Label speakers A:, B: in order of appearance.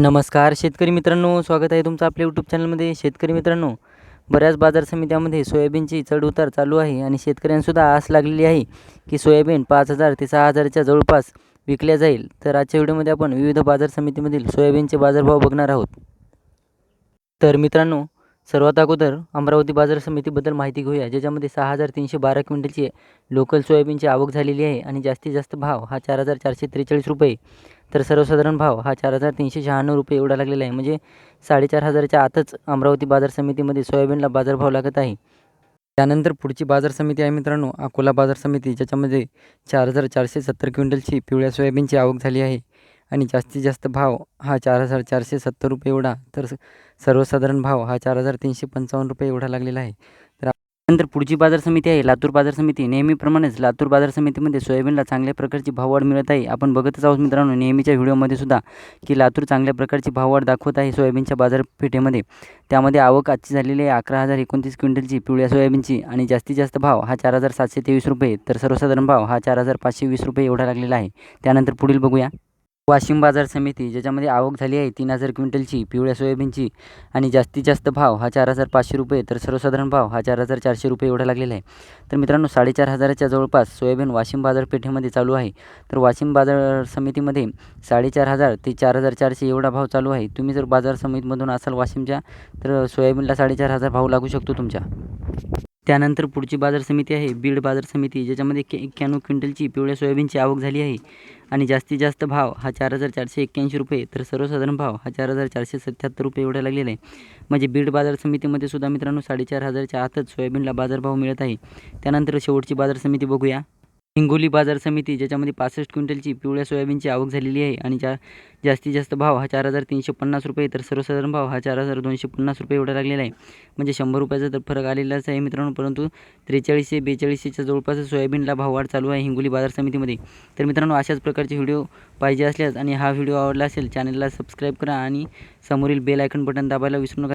A: नमस्कार शेतकरी मित्रांनो स्वागत आहे तुमचं आपल्या यूट्यूब चॅनलमध्ये शेतकरी मित्रांनो बऱ्याच बाजार समित्यामध्ये सोयाबीनची चढउतार चालू आहे आणि शेतकऱ्यांसुद्धा आस लागलेली आहे की सोयाबीन पाच हजार ते सहा हजारच्या जवळपास विकल्या जाईल. तर आजच्या व्हिडिओमध्ये आपण विविध बाजार समितीमधील सोयाबीनचे बाजारभाव बघणार आहोत. तर मित्रांनो सर्वात अगोदर अमरावती बाजार समितीबद्दल माहिती घेऊया ज्याच्यामध्ये सहा हजार तीनशे बारा क्विंटलची लोकल सोयाबीनची आवक झालेली आहे आणि जास्तीत जास्त भाव हा चार हजार चारशे त्रेचाळीस रुपये. तर सर्वसाधारण भाव हा चार हजार तीनशे शहाण्णव रुपये एवढा लागलेला आहे. म्हणजे साडेचार हजाराच्या आतच अमरावती बाजार समितीमध्ये सोयाबीनला बाजारभाव लागत आहे. त्यानंतर पुढची बाजार समिती आहे मित्रांनो अकोला बाजार समिती ज्याच्यामध्ये चार हजार चारशे सत्तर क्विंटलची पिवळ्या सोयाबीनची आवक झाली आहे. आणि जास्तीत जास्त भाव हा चार हजार चारशे सत्तर रुपये एवढा तर सर्वसाधारण भाव हा चार हजार तीनशे पंचावन्न रुपये एवढा लागलेला आहे. तर नंतर पुढची बाजार समिती आहे लातूर बाजार समिती. नेहमीप्रमाणेच लातूर बाजार समितीमध्ये सोयाबीनला चांगल्या प्रकारची भाववाढ मिळत आहे. आपण बघतच आहोत मित्रांनो नेहमीच्या व्हिडिओमध्ये सुद्धा की लातूर चांगल्या प्रकारची भाववाढ दाखवत आहे सोयाबीनच्या बाजारपेठेमध्ये. त्यामध्ये आवक आजची झालेली आहे अकरा हजार एकोणतीस क्विंटलची पिवळ्या सोयाबीनची आणि जास्तीत जास्त भाव हा चार हजार सातशे तेवीस रुपये. तर सर्वसाधारण भाव हा चार हजार पाचशे वीस रुपये एवढा लागलेला आहे. त्यानंतर पुढील बघूया. वाशिम बाजार समिती ज्याच्यामध्ये आवक झाली आहे तीन हजार क्विंटलची पिवळ्या सोयाबीनची आणि जास्तीत जास्त भाव हा चार हजार पाचशे रुपये तर सर्वसाधारण भाव हा चार हजार चारशे रुपये एवढा लागलेला आहे. तर मित्रांनो साडेचार हजाराच्या जवळपास सोयाबीन वाशिम बाजारपेठेमध्ये चालू आहे. तर वाशिम बाजार समितीमध्ये साडेचार हजार ते चार हजार चारशे एवढा भाव चालू आहे. तुम्ही जर बाजार समितीमधून असाल वाशिमच्या तर सोयाबीनला साडेचार हजार भाव लागू शकतो तुमच्या. त्यानंतर पुढची बाजार समिती आहे बीड बाजार समिती ज्याच्यामध्ये के एक्क्याण्णव क्विंटलची पिवळ्या सोयाबीनची आवक झाली आहे. आणि जास्तीत जास्त भाव हा चार हजार चारशे एक्क्याऐंशी रुपये तर सर्वसाधारण भाव हा चार हजार चारशे सत्याहत्तर रुपये एवढा लागलेला आहे. म्हणजे बीड बाजार समितीमध्ये सुद्धा मित्रांनो साडेचार हजारच्या आतच सोयाबीनला बाजारभाव मिळत आहे. त्यानंतर शेवटची बाजार समिती बघूया. हिंगोली बाजार समिती ज्याच्यामध्ये पासष्ट क्विंटलची पिवळ्या सोयाबीनची आवक झालेली आहे आणि जा जास्तीत जास्त भाव हा चार हजार तीनशे पन्नास रुपये तर सर्वसाधारण भाव हा चार हजार दोनशे पन्नास रुपये एवढा लागलेला आहे. म्हणजे शंभर रुपयाचा तर फरक आलेलाच आहे मित्रांनो परंतु त्रेचाळीसशे बेचाळीसशेच्या जवळपास सोयाबीनला भाववाढ चालू आहे हिंगोली बाजार समितीमध्ये. तर मित्रांनो अशाच प्रकारचे व्हिडिओ पाहिजे असल्यास आणि हा व्हिडिओ आवडला असेल चॅनलला सबस्क्राईब करा आणि समोरील बेल आयकन बटन दाबायला विसरू नका.